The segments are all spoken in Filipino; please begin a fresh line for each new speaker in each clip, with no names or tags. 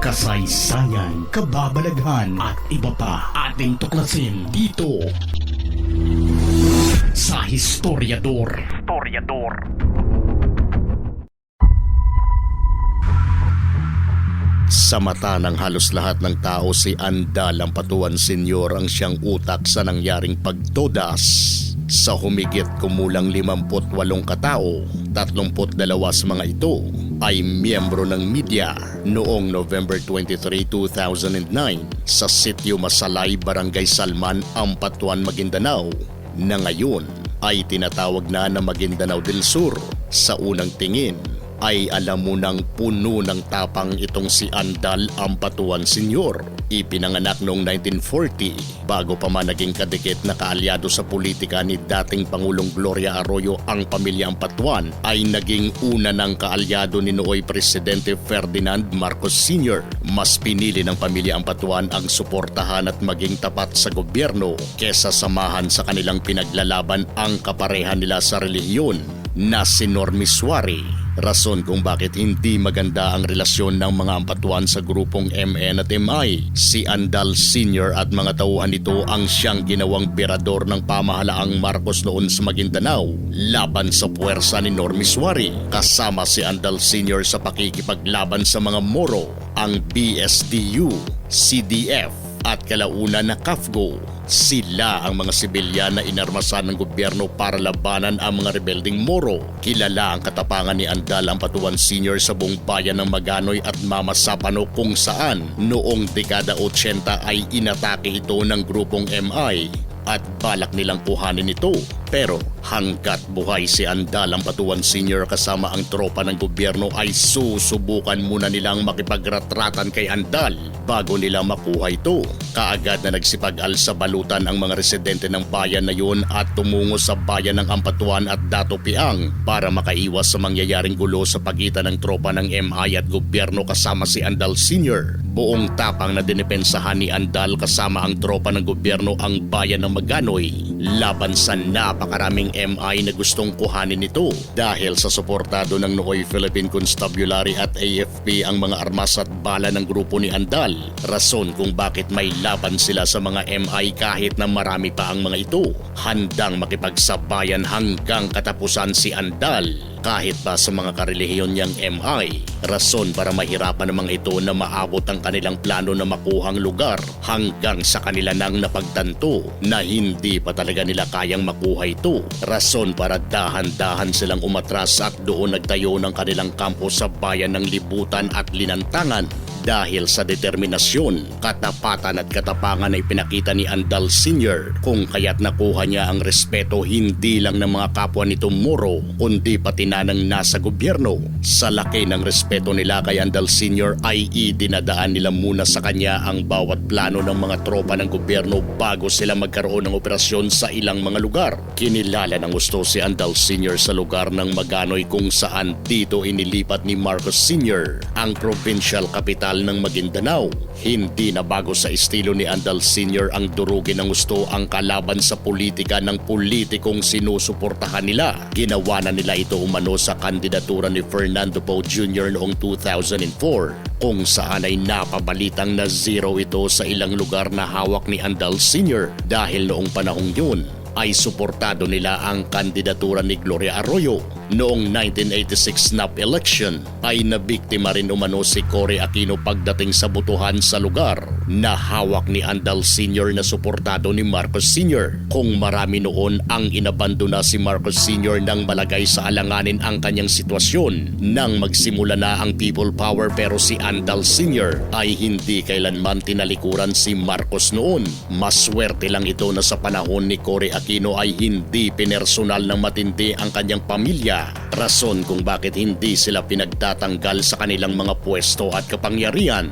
kasaysayan, kababalaghan at iba pa ating tuklasin dito sa Historiador. Historiador.
Sa mata ng halos lahat ng tao si Andal ang patuan senyor ang siyang utak sa nangyaring pagtodas. Sa humigit kumulang 58 katao, 32 sa mga ito ay miyembro ng media noong November 23, 2009 sa sitio Masalay, Barangay Salman, Ampatuan, Maguindanao na ngayon ay tinatawag na na Maguindanao del Sur sa unang tingin ay alam mo nang puno ng tapang itong si Andal Ampatuan Sr. Ipinanganak noong 1940 bago pa man naging kadikit na kaalyado sa politika ni dating Pangulong Gloria Arroyo ang pamilya Ampatuan ay naging una ng kaalyado ni nooy Presidente Ferdinand Marcos Sr. Mas pinili ng pamilya Ampatuan ang suportahan at maging tapat sa gobyerno kesa samahan sa kanilang pinaglalaban ang kaparehan nila sa relihiyon na si Normi Suari. Rason kung bakit hindi maganda ang relasyon ng mga ampatuan sa grupong MN at MI. Si Andal Sr. at mga tauhan nito ang siyang ginawang berador ng pamahalaang Marcos noon sa Maguindanao laban sa puwersa ni Normi Suari. Kasama si Andal Sr. sa pakikipaglaban sa mga Moro, ang BSDU, CDF, at kalaunan na KAFGO. Sila ang mga sibilyan na inarmasan ng gobyerno para labanan ang mga rebelding Moro. Kilala ang katapangan ni Andal ang patuan senior sa buong bayan ng Maganoy at Mama Sapano kung saan noong dekada 80 ay inatake ito ng grupong MI at balak nilang kuhanin ito. Pero hanggat buhay si Andal ang Patuan Senior kasama ang tropa ng gobyerno ay susubukan muna nilang makipagratratan kay Andal bago nila makuha ito. Kaagad na nagsipag-al sa balutan ang mga residente ng bayan na yun at tumungo sa bayan ng Ampatuan at Dato Piang para makaiwas sa mangyayaring gulo sa pagitan ng tropa ng MI at gobyerno kasama si Andal Senior. Buong tapang na dinipensahan ni Andal kasama ang tropa ng gobyerno ang bayan ng Maganoy laban sa napakaraming MI na gustong kuhanin ito dahil sa suportado ng Nooy Philippine Constabulary at AFP ang mga armas at bala ng grupo ni Andal. Rason kung bakit may laban sila sa mga MI kahit na marami pa ang mga ito. Handang makipagsabayan hanggang katapusan si Andal kahit pa sa mga karelihiyon niyang MI. Rason para mahirapan namang ito na maabot ang kanilang plano na makuhang lugar hanggang sa kanila nang napagtanto na hindi pa talaga nila kayang makuha ito. Rason para dahan-dahan silang umatras at doon nagtayo ng kanilang kampo sa bayan ng Libutan at Linantangan dahil sa determinasyon, katapatan at katapangan ay pinakita ni Andal Sr. kung kaya't nakuha niya ang respeto hindi lang ng mga kapwa nito Moro kundi pati na ng nasa gobyerno. Sa laki ng respeto nila kay Andal Sr. ay idinadaan nila muna sa kanya ang bawat plano ng mga tropa ng gobyerno bago sila magkaroon ng operasyon sa ilang mga lugar. Kinilala ng gusto si Andal Sr. sa lugar ng Maganoy kung saan dito inilipat ni Marcos Sr. ang provincial capital ng Maguindanao. Hindi na bago sa estilo ni Andal Sr. ang durugin ng gusto ang kalaban sa politika ng politikong sinusuportahan nila. Ginawa na nila ito umano sa kandidatura ni Fernando Poe Jr. noong 2004 kung saan ay napabalitang na zero ito sa ilang lugar na hawak ni Andal Sr. dahil noong panahong yun ay suportado nila ang kandidatura ni Gloria Arroyo. Noong 1986 snap election ay nabiktima rin umano si Cory Aquino pagdating sa butuhan sa lugar na hawak ni Andal Sr. na suportado ni Marcos Sr. Kung marami noon ang inabandona si Marcos Sr. nang malagay sa alanganin ang kanyang sitwasyon nang magsimula na ang people power pero si Andal Sr. ay hindi kailanman tinalikuran si Marcos noon. Maswerte lang ito na sa panahon ni Cory Aquino ay hindi pinersonal ng matindi ang kanyang pamilya. Rason kung bakit hindi sila pinagtatanggal sa kanilang mga pwesto at kapangyarihan.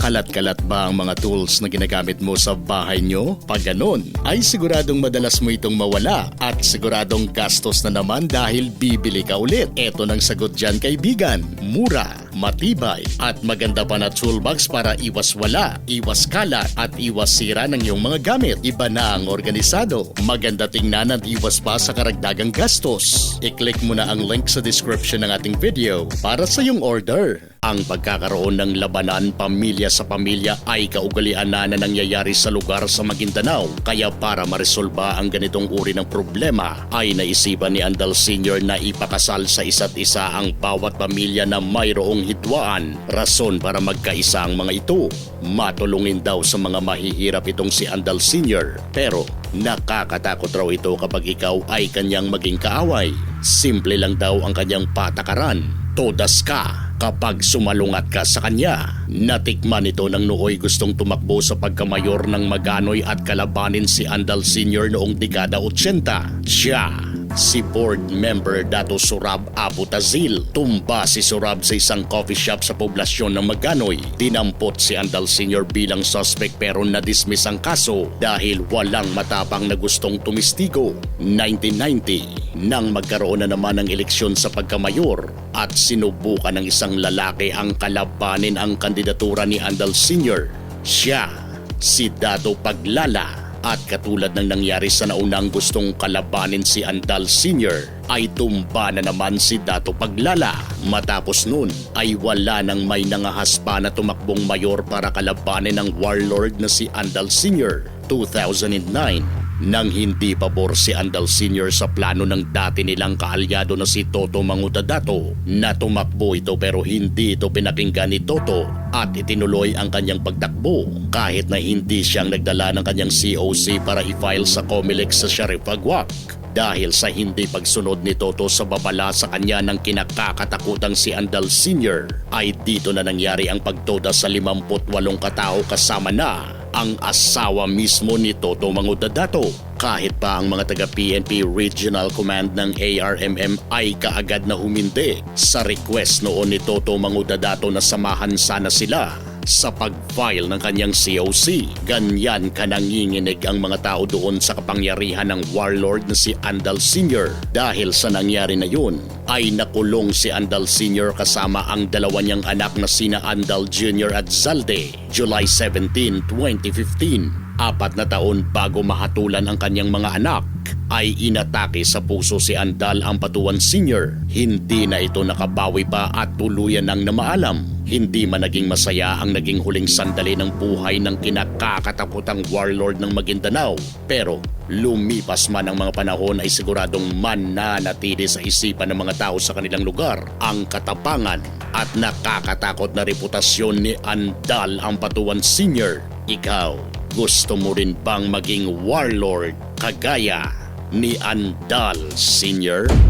Kalat-kalat ba ang mga tools na ginagamit mo sa bahay nyo? Pag ganon, ay siguradong madalas mo itong mawala at siguradong gastos na naman dahil bibili ka ulit. Eto ng sagot dyan kaibigan, mura matibay at maganda pa na toolbox para iwas wala, iwas kalat at iwas sira ng iyong mga gamit. Iba na ang organisado. Maganda tingnan at iwas pa sa karagdagang gastos. I-click mo na ang link sa description ng ating video para sa iyong order. Ang pagkakaroon ng labanan pamilya sa pamilya ay kaugalian na na nangyayari sa lugar sa Maguindanao. Kaya para maresolba ang ganitong uri ng problema ay naisipan ni Andal Sr. na ipakasal sa isa't isa ang bawat pamilya na mayroong hidwaan. Rason para magkaisa ang mga ito. Matulungin daw sa mga mahihirap itong si Andal Sr. Pero nakakatakot raw ito kapag ikaw ay kanyang maging kaaway. Simple lang daw ang kanyang patakaran. Todas ka kapag sumalungat ka sa kanya. Natikman ito ng nooy gustong tumakbo sa pagkamayor ng Maganoy at kalabanin si Andal Sr. noong dekada 80. Siya, si board member Dato Surab Abu Tazil. Tumba si Surab sa isang coffee shop sa poblasyon ng Maganoy. Dinampot si Andal Sr. bilang suspect pero na-dismiss ang kaso dahil walang matapang na gustong tumistigo. 1990, nang magkaroon na naman ng eleksyon sa pagkamayor at sinubukan ng isang lalaki ang kalabanin ang kandidatura ni Andal Sr. Siya, si Dato Paglala at katulad ng nangyari sa naunang gustong kalabanin si Andal Sr. ay tumba na naman si Dato Paglala. Matapos nun ay wala nang may nangahas pa na tumakbong mayor para kalabanin ang warlord na si Andal Sr. 2009 nang hindi pabor si Andal Sr. sa plano ng dati nilang kaalyado na si Toto Mangudadato na tumakbo ito pero hindi ito pinakinggan ni Toto at itinuloy ang kanyang pagtakbo kahit na hindi siyang nagdala ng kanyang COC para i-file sa Comelec sa Sheriff Agwak dahil sa hindi pagsunod ni Toto sa babala sa kanya ng kinakakatakutang si Andal Sr. ay dito na nangyari ang pagtoda sa 58 katao kasama na ang asawa mismo ni Toto Mangudadato. Kahit pa ang mga taga-PNP Regional Command ng ARMM ay kaagad na humindi sa request noon ni Toto Mangudadato na samahan sana sila sa pag-file ng kanyang COC. Ganyan ka nanginginig ang mga tao doon sa kapangyarihan ng warlord na si Andal Sr. Dahil sa nangyari na yun, ay nakulong si Andal Sr. kasama ang dalawa niyang anak na sina Andal Jr. at Zalde, July 17, 2015. Apat na taon bago mahatulan ang kanyang mga anak, ay inatake sa puso si Andal ang patuan senior. Hindi na ito nakabawi pa at tuluyan ng namaalam. Hindi man naging masaya ang naging huling sandali ng buhay ng kinakakatakutang warlord ng Maguindanao. Pero lumipas man ang mga panahon ay siguradong mananatili sa isipan ng mga tao sa kanilang lugar ang katapangan at nakakatakot na reputasyon ni Andal ang patuan senior. Ikaw, gusto mo rin bang maging warlord kagaya ni Andal Sr.?